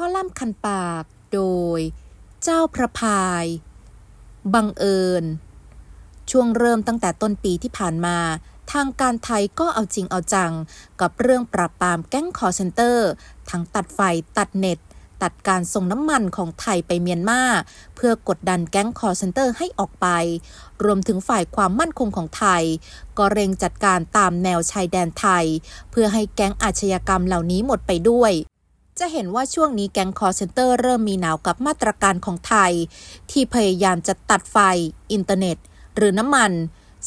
ข้อล่ำคันปาก โดย เจ้าพระพาย บังเอิญ ช่วงเริ่มตั้งแต่ต้นปีที่ผ่านมา ทางการไทยก็เอาจริงเอาจัง กับเรื่องปราบปรามแก๊งคอเซนเตอร์ ทั้งตัดไฟตัดเน็ต ตัดการส่งน้ำมันของไทยไปเมียนมา เพื่อกดดันแก๊งคอเซนเตอร์ให้ออกไป รวมถึงฝ่ายความมั่นคงของไทย ก็เร่งจัดการตามแนวชายแดนไทย เพื่อให้แก๊งอาชญากรรมเหล่านี้หมดไปด้วย จะเห็นว่าช่วงนี้แก๊งคอร์เซนเตอร์เริ่มมีหนาวกับมาตรการของไทย ที่พยายามจะตัดไฟ อินเทอร์เน็ต หรือน้ำมัน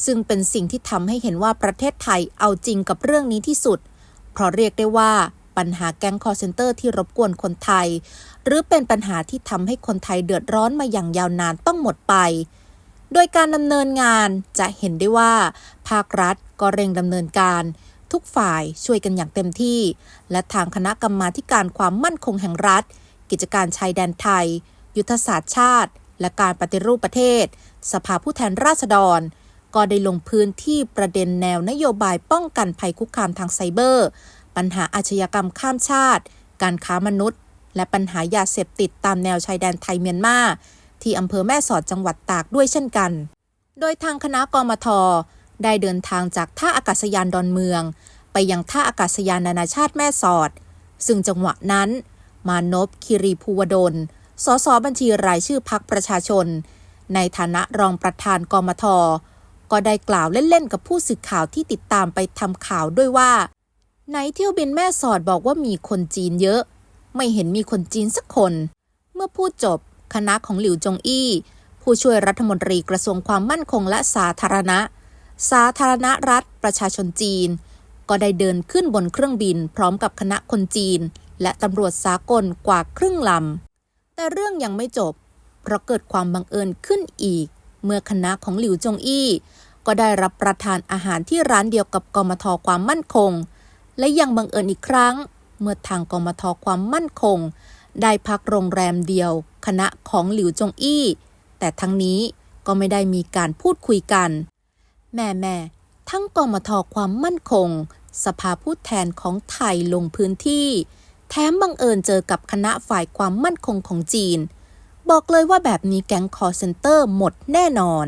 ซึ่งเป็นสิ่งที่ทำให้เห็นว่าประเทศไทยเอาจริงกับเรื่องนี้ที่สุด เพราะเรียกได้ว่าปัญหาแก๊งคอร์เซนเตอร์ที่รบกวนคนไทย หรือเป็นปัญหาที่ทำให้คนไทยเดือดร้อนมาอย่างยาวนานต้องหมดไป โดยการดำเนินงานจะเห็นได้ว่า ภาครัฐก็เร่งดำเนินการ ทุกฝ่ายช่วยกันอย่างเต็มที่ และทางคณะกรรมาการความมั่นคงแห่งรัฐ กิจการชายแดนไทย ยุทธศาสตร์ชาติ และการปฏิรูปประเทศ สภาผู้แทนราษฎร ก็ได้ลงพื้นที่ประเด็นแนวนโยบายป้องกันภัยคุกคามทางไซเบอร์ ปัญหาอาชญากรรมข้ามชาติ การค้ามนุษย์ และปัญหายาเสพติดตามแนวชายแดนไทยเมียนมาที่อำเภอแม่สอดจังหวัดตากด้วยเช่นกัน โดยทางคณะกรมท ได้เดินทางจากท่าอากาศยานดอนเมือง ไปยังท่าอากาศยานนานาชาติแม่สอด ซึ่งจังหวะนั้น มานพคิรีภูวดล สสบัญชีรายชื่อพักประชาชน ในฐานะรองประธานกมท ก็ได้กล่าวเล่นๆ กับผู้สื่อข่าวที่ติดตามไปทำข่าวด้วยว่าไหนเที่ยวบินแม่สอดบอกว่ามีคนจีนเยอะ ไม่เห็นมีคนจีนสักคน เมื่อพูดจบคณะของหลิวจงอี้ ผู้ช่วยรัฐมนตรีกระทรวงความมั่นคงและสาธารณะ สาธารณรัฐประชาชนจีน ก็ได้เดินขึ้นบนเครื่องบินพร้อมกับคณะคนจีน และตำรวจสากลกว่าครึ่งลำ แต่เรื่องยังไม่จบ เพราะเกิดความบังเอิญขึ้นอีก เมื่อคณะของหลิวจงอี้ ก็ได้รับประทานอาหารที่ร้านเดียวกับกมทความมั่นคง และยังบังเอิญอีกครั้ง เมื่อทางกมทความมั่นคง ได้พักโรงแรมเดียว คณะของหลิวจงอี้ แต่ทั้งนี้ก็ไม่ได้มีการพูดคุยกัน แม่แม่ทั้งกมทความมั่นคง สภาผู้แทนของไทยลงพื้นที่ แถมบังเอิญเจอกับคณะฝ่ายความมั่นคงของจีน บอกเลยว่าแบบนี้แก๊งคอร์เซนเตอร์หมดแน่นอน